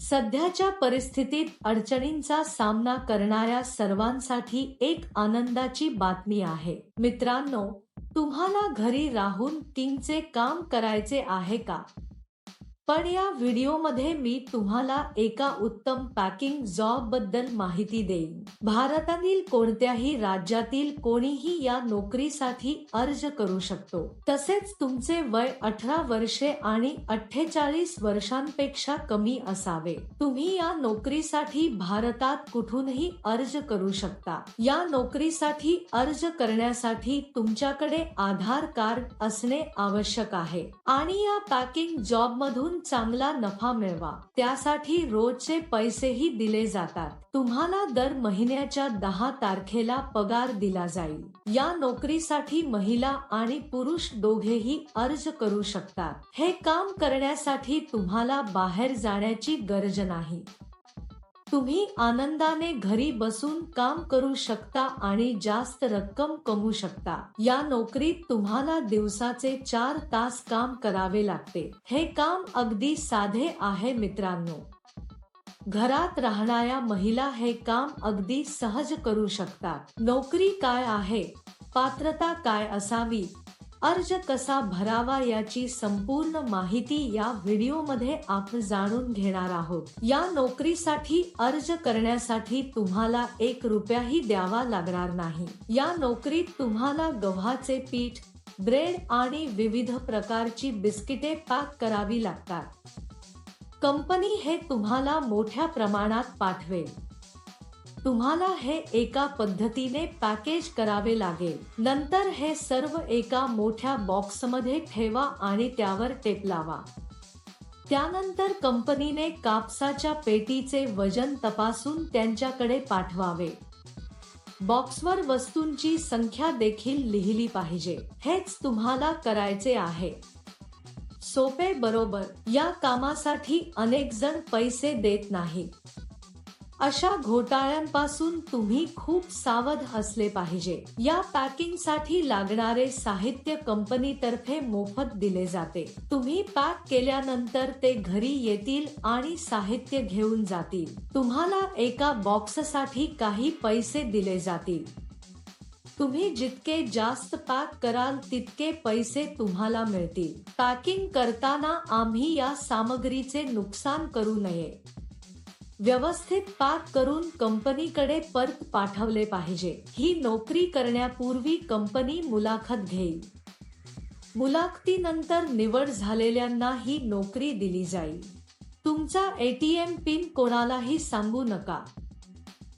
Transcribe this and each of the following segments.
सध्याच्या परिस्थितीत अडचणींचा सामना करणाऱ्या सर्वांसाठी एक आनंदाची बातमी आहे. मित्रांनो तुम्हाला घरी राहून टीमचे काम करायचे आहे का? पण या व्हिडिओमध्ये मी तुम्हाला एका उत्तम पॅकिंग जॉबबद्दल माहिती देईन. भारतातील कोणत्याही राज्यातील कोणीही या नोकरीसाठी अर्ज करू शकतो. तसेच तुमचे वय अठरा वर्षे आणि अठ्ठेचाळीस वर्षांपेक्षा कमी असावे. तुम्ही या नोकरीसाठी भारतात कुठूनही अर्ज करू शकता. या नोकरीसाठी अर्ज करण्यासाठी तुमच्याकडे आधार कार्ड असणे आवश्यक आहे. आणि या पॅकिंग जॉब मधून चांगला नफा मिळवा. त्यासाठी रोजचे पैसेही दिले जातात. तुम्हाला दर महिन्याच्या दहा तारखेला पगार दिला जाईल. या नोकरीसाठी महिला आणि पुरुष दोघेही अर्ज करू शकतात. हे काम करण्यासाठी तुम्हाला बाहेर जाण्याची गरज नाही. तुम्ही आनंदाने घरी बसून काम करू शकता आणि जास्त रक्कम कमवू शकता. या नोकरीत तुम्हाला दिवसाचे चार तास काम करावे लागते. हे काम अगदी साधे आहे मित्रांनो. घरात राहणाऱ्या महिला हे काम अगदी सहज करू शकतात. नोकरी काय आहे? पात्रता काय असावी? अर्ज कसा भरावा याची संपूर्ण माहिती या व्हिडिओमध्ये आपण जाणून घेणार आहोत. या नोकरीसाठी अर्ज करण्यासाठी तुम्हाला एक रुपयाही द्यावा लागणार नाही. या नोकरीत तुम्हाला गव्हाचे पीठ ब्रेड आणि विविध प्रकारची बिस्किटे पॅक करावी लागतात. कंपनी हे तुम्हाला मोठ्या प्रमाणात पाठवेल. तुम्हाला हे एका पद्धतीने पॅकेज करावे लागेल. नंतर हे सर्व एका मोठ्या बॉक्समध्ये ठेवा आणि त्यावर टेप लावा. त्यानंतर कंपनीने कापसाच्या पेटीचे वजन तपासून त्यांच्याकडे पाठवावे. बॉक्सवर वस्तूंची संख्या देखील लिहिली पाहिजे. हेच तुम्हाला करायचे आहे. सोपे बरोबर. या कामासाठी अनेक जण पैसे देत नाहीत. अशा घोटाळ्यांपासून तुम्ही खूप सावध असले पाहिजे. या पॅकिंगसाठी लागणारे साहित्य कंपनीतर्फे मोफत दिले जाते. तुम्ही पॅक केल्यानंतर ते घरी येतील आणि साहित्य घेऊन जातील. तुम्हाला एका बॉक्ससाठी काही पैसे दिले जातील. तुम्ही जितके जास्त पॅक कराल तितके पैसे तुम्हाला मिळतील. पॅकिंग करताना आम्ही या सामग्रीचे नुकसान करू नये. व्यवस्थित पाक करून कंपनीकडे परत पाठवले पाहिजे. ही नोकरी करण्यापूर्वी कंपनी मुलाखत घेईल. मुलाखतीनंतर निवड झालेल्यांना ही नोकरी दिली जाईल. तुमचा एटीएम पिन कोणालाही सांगू नका.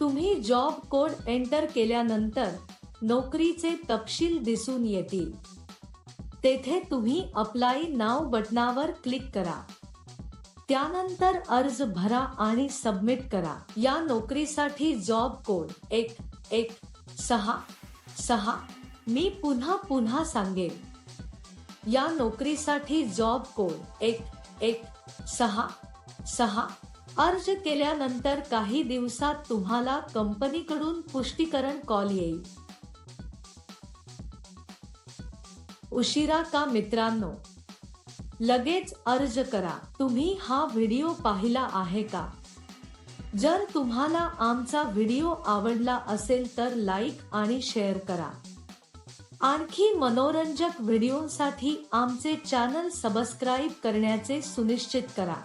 तुम्ही जॉब कोड एंटर केल्यानंतर नोकरीचे तपशील दिसून येतील. तेथे तुम्ही अप्लाय नाव बटनावर क्लिक करा. त्यानंतर अर्ज भरा आणि सबमिट करा. या नोकरीसाठी जॉब कोड एक एक सहा सहा. मी पुन्हा पुन्हा सांगेन. या नोकरीसाठी जॉब कोड एक एक सहा सहा. अर्ज केल्यानंतर काही दिवसात तुम्हाला कंपनीकडून पुष्टीकरण कॉल येईल. उशिरा का मित्रांनो? लगेच अर्ज करा. तुम्ही हा व्हिडिओ पाहिला आहे का? जर तुम्हाला आमचा व्हिडिओ आवडला असेल तर लाईक आणि शेअर करा. आणखी मनोरंजक व्हिडिओसाठी आमचे चॅनल सबस्क्राईब करण्याचे सुनिश्चित करा.